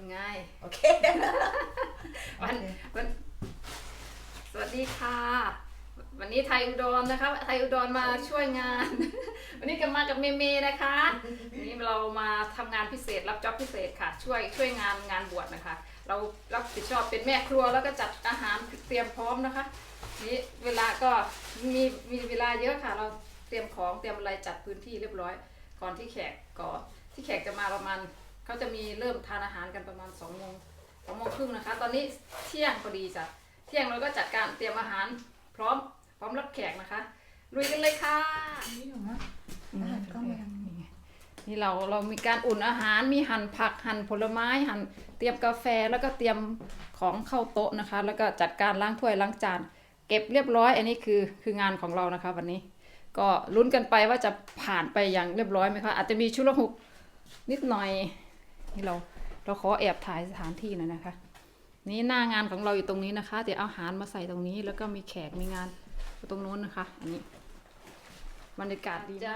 นไง โอเค วันวัน สวัสดีค่ะ วันนี้ไทยอุดรนะคะ ไทยอุดรมาช่วยงาน วันนี้ก็มากับเมเมนะคะวันนี้เรามาทำงานพิเศษรับจ็อบพิเศษค่ะ ช่วยช่วยงานงานบวชนะคะ เรารับผิดชอบเป็นแม่ครัวแล้วก็จัดอาหารเตรียมพร้อมนะคะ นี่เวลาก็มีมีเวลาเยอะค่ะ เราเตรียมของเตรียมอะไรจัดพื้นที่เรียบร้อย ก่อนที่แขกก่อนที่แขกจะมาประมาณ เขาจะมีเริ่มทานอาหารกันประมาณสองโมงสองโมงครึ่งนะคะ ตอนนี้เที่ยงพอดีจ้ะเที่ยงเราก็จัดการเตรียมอาหารพร้อมพร้อมรับแขกนะคะลุยกันเลยค่ะนี่หรอมะอาหารก็มาทางนี้นี่เราเรามีการอุ่นอาหารมีหั่นผักหั่นผลไม้หั่นเตรียมกาแฟแล้วก็เตรียมของเข้าโต๊ะนะคะ แล้วก็จัดการล้างถ้วยล้างจาน เก็บเรียบร้อย อันนี้คือคืองานของเรานะคะ วันนี้ ก็ลุ้นกันไปว่าจะผ่านไปอย่างเรียบร้อยไหมคะอาจจะมีชุลหุกนิดหน่อย นี่เราเราขอแอบถ่ายสถานที่หน่อยนะคะ นี่หน้างานของเราอยู่ตรงนี้นะคะ เดี๋ยวเอาอาหารมาใส่ตรงนี้ แล้วก็มีแขกมีงานตรงนู้นนะคะ อันนี้บรรยากาศดีจะ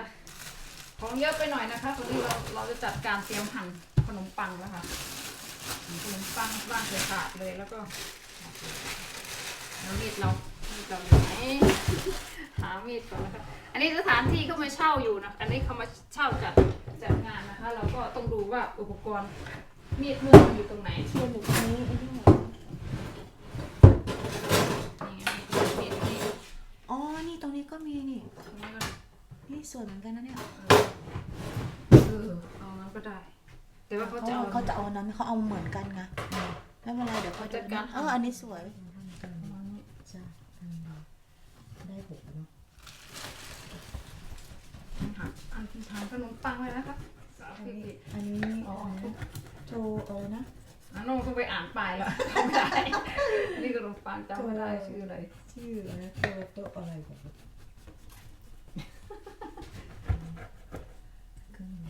ของเยอะไปหน่อยนะคะตอนนี้เราเราจะจัดการเตรียมหั่นขนมปังแล้วค่ะขนมปังบ้างเสียขาดเลยแล้วก็แล้วมีดเรามีดเรา หนหามีดก่อนนะคะอันนี้สถานที่เขามาเช่าอยู่นะ อันนี้เขามาเช่าจัดจัดงานนะคะ เราก็ต้องดูว่าอุปกรณ์มีดเมื่อมันอยู่ตรงไหนส่วนหนึ่งนี้ไอ้นี่นี่ไงมีดมีดอ๋อ นี่ตรงนี้ก็มีนี่ตรงนี้ก็นี่สวยเหมือนกันนะเนี่ย เออ เอางั้นก็ได้ แต่ว่าเขาเขาจะเอาเขาจะเอานั้นเขาเอาเหมือนกันไงไม่เป็นไรเดี๋ยวเขาจัจะดการเออ อันนี้สวย ประมาณนี้ จ้ะอืมได้หกเนาะ หัก อันที่ทานขนมปังเลยนะคะสาวพี่อันนี้อ๋ออะไรนะโจอะไรนะ อะน้องต้องไปอ่านป้ายแล้วจำไม่ได้อันนี่ขนมปังจำไม่ได้ชื่ออะไรชื่ออะไรนะโจโตะอะไรแบบนี้ก็นี่ไง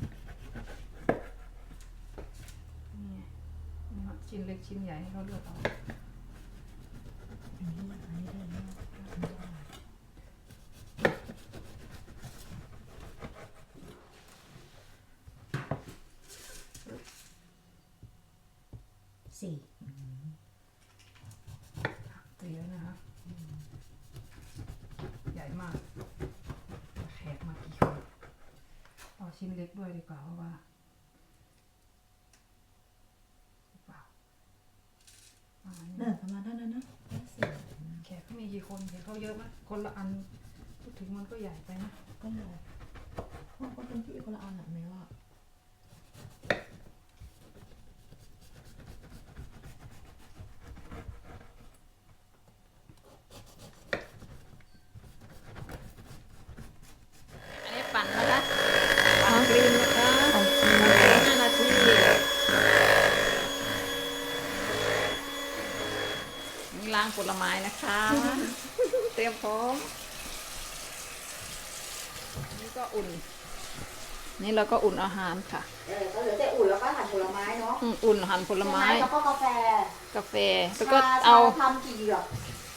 ชิ้นเล็กชิ้นใหญ่ให้เขาเลือกเอาอันนี้อันนี้ได้มากสี่ ตีแล้วนะคะใหญ่มากแขกมากี่คน เอาชิ้นเล็กด้วยดีกว่าเพราะว่าหรือเปล่าอ่านี่เออประมาณนั้นนะนะได้สี่แขกเขามีกี่คนเห็นเขาเยอะไหมคนละอันพูดถึงมันก็ใหญ่ไปนะก็เลยพวกก็เป็นที่คนละอันอะแม่ว่า อันนี้ปั่นนะคะปั่นครีมนะคะห้านาทีนี่ล้างผลไม้นะคะ เตรียมพร้อมอันนี่ก็อุ่น นี่เราก็อุ่นอาหารค่ะเออก็เหลือแต่อุ่นแล้วก็หั่นผลไม้เนาะอืมอุ่นหั่นผลไม้ แล้วก็กาแฟกาแฟ แล้วก็เอาทำกี่หรอ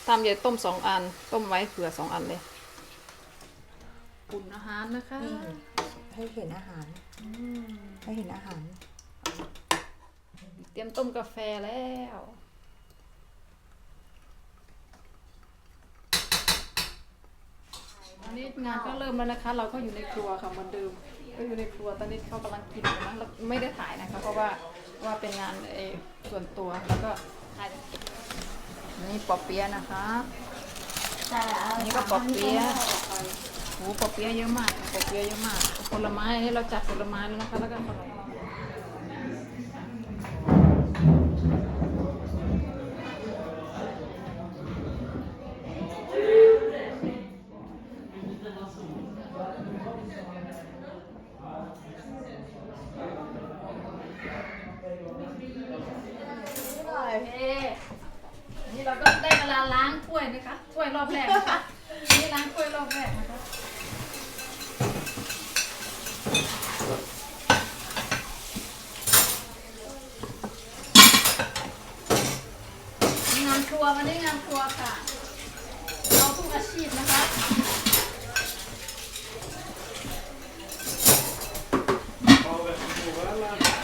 ทำใหญ่ต้มสองอัน ต้มไว้เผื่อสองอันเลย อุ่นอาหารนะคะนี่ให้เห็นอาหารให้เห็นอาหาร เตรียมต้มกาแฟแล้ว อันนี้งานก็เริ่มแล้วนะคะ เราก็อยู่ในครัวค่ะเหมือนเดิมก็อยู่ในครัวตอนนี้เขากำลังกินอยู่นะไม่ได้ถ่ายนะคะเพราะว่าว่าเป็นงานเออส่วนตัวแล้วก็ถ่ายนี่ปอเปี๊ยะนะคะอันนี้ก็ปอเปี๊ยะโหปอเปี๊ยะเยอะมากปอเปี๊ยะเยอะมากผลไม้อันนี้เราจัดผลไม้แล้วนะคะแล้วก็ขนมโอเคนี่เราก็ได้เวลาล้างถ้วยนะคะ ถ้วยรอบแรกนะคะ นี่ล้างถ้วยรอบแรกนะคะ งานครั ววันนี้งานครัวค่ะ เราทุกอาชีพนะคะ Ja, vet du vad, eller?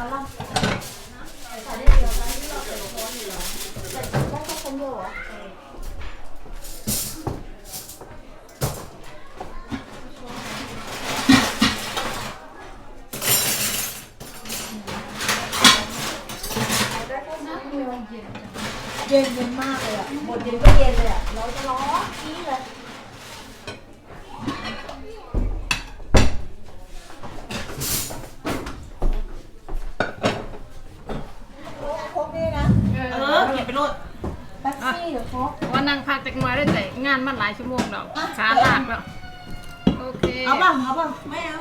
าล่ะใส่ได้เดียวกันที่เราใส่โค้ดอยู่เหรอใส่ได้แค่คอมโบเหรอ เย็นเย็นมากเลยอะ หมดเย็นก็เย็นเลยอะ เราจะร้อนนี้เลยโค้กโค้กนี่นะเออเก็บไปโลดแป๊บซี่หรือโค้กว่านั่งพักจากมาได้แต่งานมันหลายชั่วโมงแล้วอะขาลากแล้ว โอเค เอาป่ะเอาป่ะไม่เอา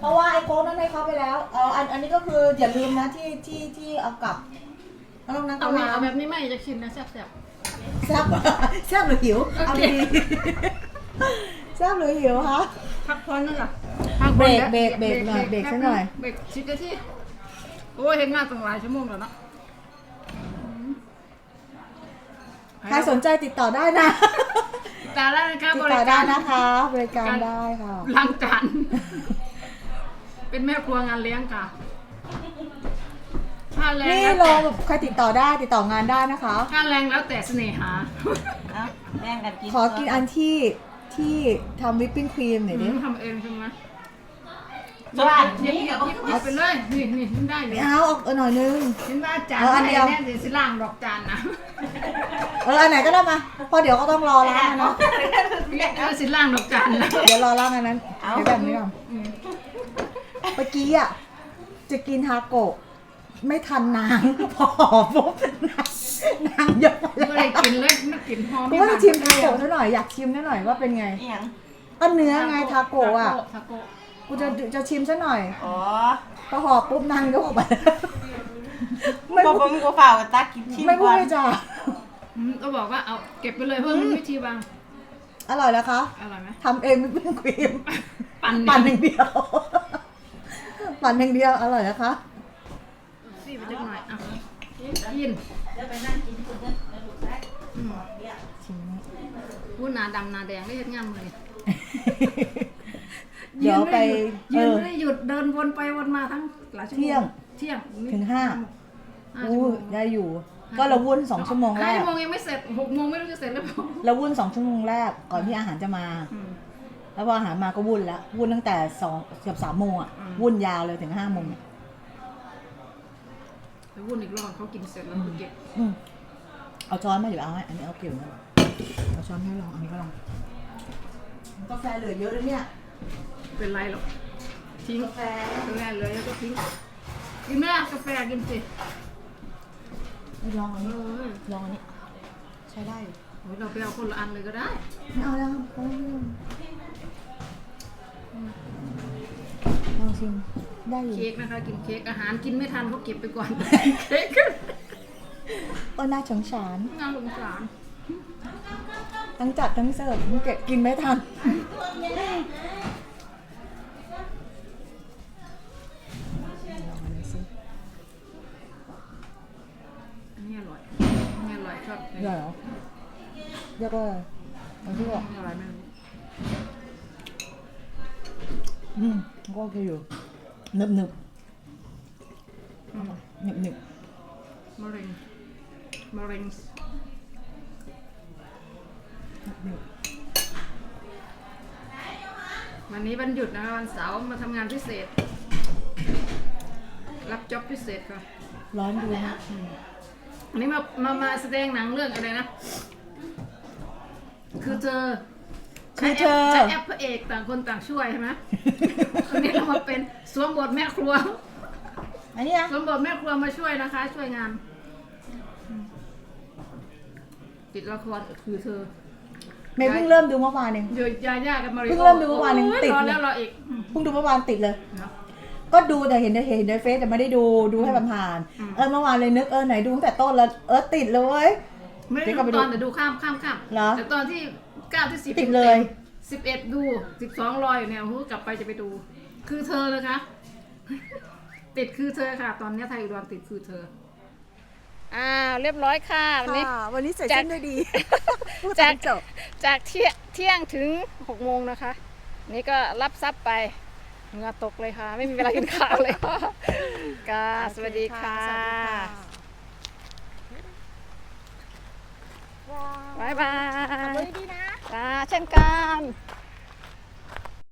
เพราะว่าไอ้โค้กนั้นให้เขาไปแล้ว เอออันอันนี้ก็คืออย่าลืมนะที่ที่ที่เอากลับ แล้วตรงนั้นก็เอาแบบน้ำเอาแบบนี้ไม่จะชิมนะแซ่บแซ่บแซ่บหรือหิวเอาโอเคดีๆแซ่บหรือหิวคะ ๆพักผ่อนนึงอะพักเบรกผ่อนเบรกเบรกหน่อยเบรกสักหน่อย เบรกสิบนาทีโอ้ยเห็นงานตั้งหลายชั่วโมงแล้วเนาะใครสนใจติดต่อได้นะตาได้นะคะติบดริต่อการได้นะคะ บริการได้ค่ะ ล้างจาน เป็นแม่ครัวงานเลี้ยงค่ะ ค่าแรงนี่แล้วลอแต่งแบบใครติดต่อได้ติดต่องานได้นะคะ ค่าแรงแล้วแต่เสน่หาเอาแบ่งกันกินขอกินอันที่ที่ทำวิปปิ้งครีมหน่อยดิทำเองใช่ไหมบ้านหยิบนี่หยิเดี๋ยบวหยิบหยิบไปเลยนี่นี่กินได้อยู่ไม่เอาเอาเอาหน่อยนึงกินได้จานเอาอันเดียว แน่สิสิล่างดอกจานนะเอออันไหนก็ได้มาเพราะเดี๋ยวก็ต้องรอล้างอะเนาะเออสิล่างดอกจานนะเดี๋ยวรอล้างอันนั้นเดี๋ยวแบบนี้ก่อนอืมเมื่อกี้อะจะกินทาโกะ ไม่ทันนางพอปุ๊บนางนางยกไปไม่แล้ได้วกินเลยไม่กินหอมกูว่าจะชิมทาโกะซะหน่อยอยากชิมซะหน่อยว่าเป็นไงอหย่างก็เนื้อไงทาโกะอะทาโกะกูจะจะชิมซะหน่อยอ๋อพอห่อปุ๊บนางยกออกไปไม่บอกพูดผมก็ฝ่ากกับตากินชิมไม่พูดก่อนเลยจ้ะอืมก็บอกว่าเอาเก็บไปเลยเพื่อมันวิธีวางอร่อยแล้วคะอร่อยไหมทำเองไม่เป็นครีมปั่นปั่นอย่างเดียวปั่นอย่างเดียวอร่อยนะคะ ซี่ไปจักหน่อยอะกินเดี๋ยวไปนั่งกินคุณเด้อเดี๋ยวลูกได้อืมชิมพูดหนาดำหนาแดงได้เห็นงามเลยเดี๋ยวไปยืเอนอไม่ได้หยุดเดินวนไปวนมาทั้งหลายชั่วโมงเที่ยงเที่ยงถึงห้าห้าอู้ชั่วโมงได้อยู่ ก็เราวุ่นสองชั่วโมงแรห้ากชั่วโมงยังไม่เสร็จหกโมงไม่รู้จะเสร็จหรือเปล่าเราวุ่นสองชั่วโมงแรกก่อนที่อาหารจะมาอืมแล้วพออาหารมาก็วุ่นละวุ่นตั้งแต่สองเกือบสามโมงอะอืมวุ่นยาวเลยถึงห้าโมงไป วุ่นอีกรอบเขากินเสร็จแล้วก็เก็บอืมเอาช้อนมาอยู่เอาให้อันนี้เอาเกี่ยวนะเอาช้อนให้ลองอันนี้ก็ลองกาแฟเหลือเยอะเลยเนี่ยเป็นไรหรอกทิ้งกาแฟกาแฟเลยแล้วก็ทิ้งกินไหมล่ะกาแฟกินสิลองอันเอนี้อลองอันนี้ ใช้ได้อยู่โอ้ยเราไปเอาคนละอันเลยก็ได้ ไม่เอาแล้วเพราะว่าลองชิมได้อยู่เค้กนะคะ กินเค้กอาหารกินไม่ทันเขาเก็บไปก่อน เค้กโอ้น่าสงสารน่าสงสารทั้งจัดทั้งเสิร์ฟทั้งเก็บกินไม่ทันลองอันนี้สิอันนี้อร่อยอันนี้อร่อยชอบเดี๋ยวเหรอเรียกว่าอะไรเอาที่บอกอร่อยไหมากอืม ก็โอเคอยู่หนึบหนึบอืมหนึบหนึบมะเร็งมะเร็งหนึบวันนี้วันหยุดนะคะวันเสาร์มาทำงานพิเศษ รับจ็อบพิเศษค่ะร้อนดูนะอันนี้มามามาแสดงหนังเรื่องอะไรนะ คือเธอ คือเธอ ใช้แอปพระเอกต่างคนต่างช่วยใช่ไหมวันนี้เรามาเป็นสวมบทแม่ครัว อันนี้นะสวมบทแม่ครัวมาช่วยนะคะ ช่วยงานอืมติดละครคือเธอเมย์เพิ่งเริ่มดูเมื่อวานเอง เดี๋ยวยาย่ากับมาริโอเพิ่งเริ่มดูเมื่อวานเองโยติด รอเลยแล้วรออีกอืม เพิ่งดูเมื่อวานติดเลย เนาะก็ดูแต่เห็นในเห็นในเฟซแต่ไม่ได้ดูดูให้ผ่านอืมๆเออเมื่อวานเลยนึกเออไหนดูตั้งแต่ต้นแล้วเออติดเลยเว้ยไม่ได้เดี๋ยวก็ดูไปดูตอนแต่ดูข้ามข้ามข้ามเหรอ แต่ตอนที่ เก้าที่สิบติดเลย สิบเอ็ดดูสิบสองรอยอยู่เนี่ยโอ้โหกลับไปจะไปดู คือเธอเลยคะ ติดคือเธอค่ะ ตอนนี้ไทยอุดรติดคือเธออ่าเรียบร้อยค่ะวันนี้ ค่ะวันนี้เสร็จจาก สิ้นด้วยดีพูดจากจบจากเที่ยเที่ยงถึงหกโมงนะคะ นี่ก็รับทรัพย์ไปเหงื่อตกเลยค่ะ ไม่มีเวลากินข้าวเลยค่ะก็สวัสดีค่ะสวัสดีค่ะบ๊ายบายขับรถดีๆนะ จ้าเช่นกัน